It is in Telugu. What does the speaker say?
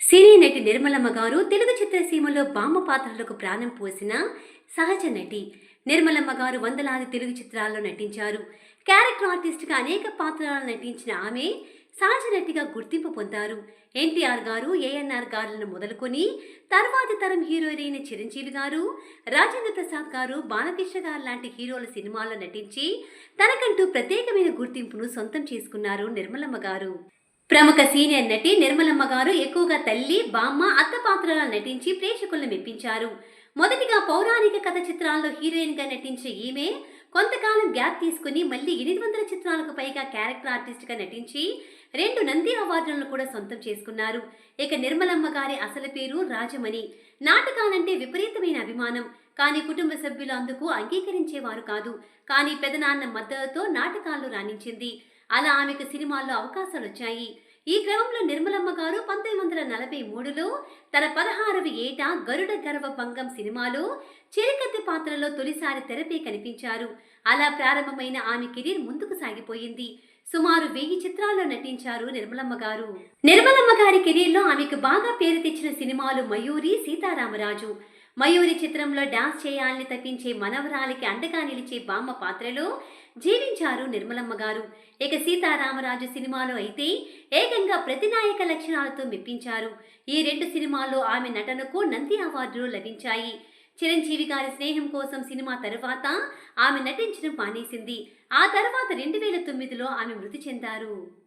సినీ నటి నిర్మలమ్మ గారు తెలుగు చిత్రసీమలో బామ్మ పాత్రలకు ప్రాణం పోసిన సహజ నటి. నిర్మలమ్మ గారు వందలాది తెలుగు చిత్రాల్లో నటించారు. క్యారెక్టర్ ఆర్టిస్ట్గా అనేక పాత్రలను నటించిన ఆమె సహజ నటిగా గుర్తింపు పొందారు. ఎన్టీఆర్ గారు ఏఎన్ఆర్ గారులను మొదలుకొని తర్వాతి తరం హీరోయిన్ చిరంజీవి గారు రాజేంద్ర ప్రసాద్ గారు బాలకృష్ణ గారు లాంటి హీరోల సినిమాల్లో నటించి తనకంటూ ప్రత్యేకమైన గుర్తింపును సొంతం చేసుకున్నారు నిర్మలమ్మ గారు. ప్రముఖ సీనియర్ నటి నిర్మలమ్మ గారు ఎక్కువగా తల్లి బామ్మ అత్త పాత్రలో నటించి ప్రేక్షకులను మెప్పించారు. మొదటిగా పౌరాణిక కథ చిత్రాల్లో హీరోయిన్గా ఈమె కొంతకాలం గ్యాప్ తీసుకుని మళ్ళీ ఎనిమిది వందల చిత్రాలకు పైగా క్యారెక్టర్ ఆర్టిస్ట్గా నటించి రెండు నంది అవార్డులను కూడా సొంతం చేసుకున్నారు. ఇక నిర్మలమ్మ గారి అసలు పేరు రాజమణి. నాటకాలంటే విపరీతమైన అభిమానం. కానీ కుటుంబ సభ్యులు అందుకు అంగీకరించేవారు కాదు. కానీ పెదనాన్న మద్దతుతో నాటకాల్లో రాణించింది. అలా ఆమెకు సినిమాల్లో అవకాశాలు వచ్చాయి ఈ క్రమంలో నిర్మలమ్మ గారు పంతొమ్మిది వందల నలభై మూడులో తన పదహారవ ఏట గరుడ గర్వ భంగం సినిమాలో చిరకత్తి పాత్రలో తొలిసారి తెరపై కనిపించారు. అలా ప్రారంభమైన ఆమె కెరీర్ ముందుకు సాగిపోయింది. సుమారు వెయ్యి చిత్రాల్లో నటించారు నిర్మలమ్మ గారు. నిర్మలమ్మ గారి కెరీర్లో ఆమెకు బాగా పేరు తెచ్చిన సినిమాలు మయూరి సీతారామరాజు. మయూరి చిత్రంలో డాన్స్ చేయాలని తప్పించే మనవరాలికి అండగా నిలిచే బామ్మ పాత్రలో జీవించారు నిర్మలమ్మ గారు. ఇక సీతారామరాజు సినిమాలో అయితే ఏకంగా ప్రతినాయక లక్షణాలతో మెప్పించారు. ఈ రెండు సినిమాల్లో ఆమె నటనకు నంది అవార్డులు లభించాయి. చిరంజీవి గారి స్నేహం కోసం సినిమా తరువాత ఆమె నటించడం మానేసింది. ఆ తర్వాత రెండు వేల తొమ్మిదిలో ఆమె మృతి చెందారు.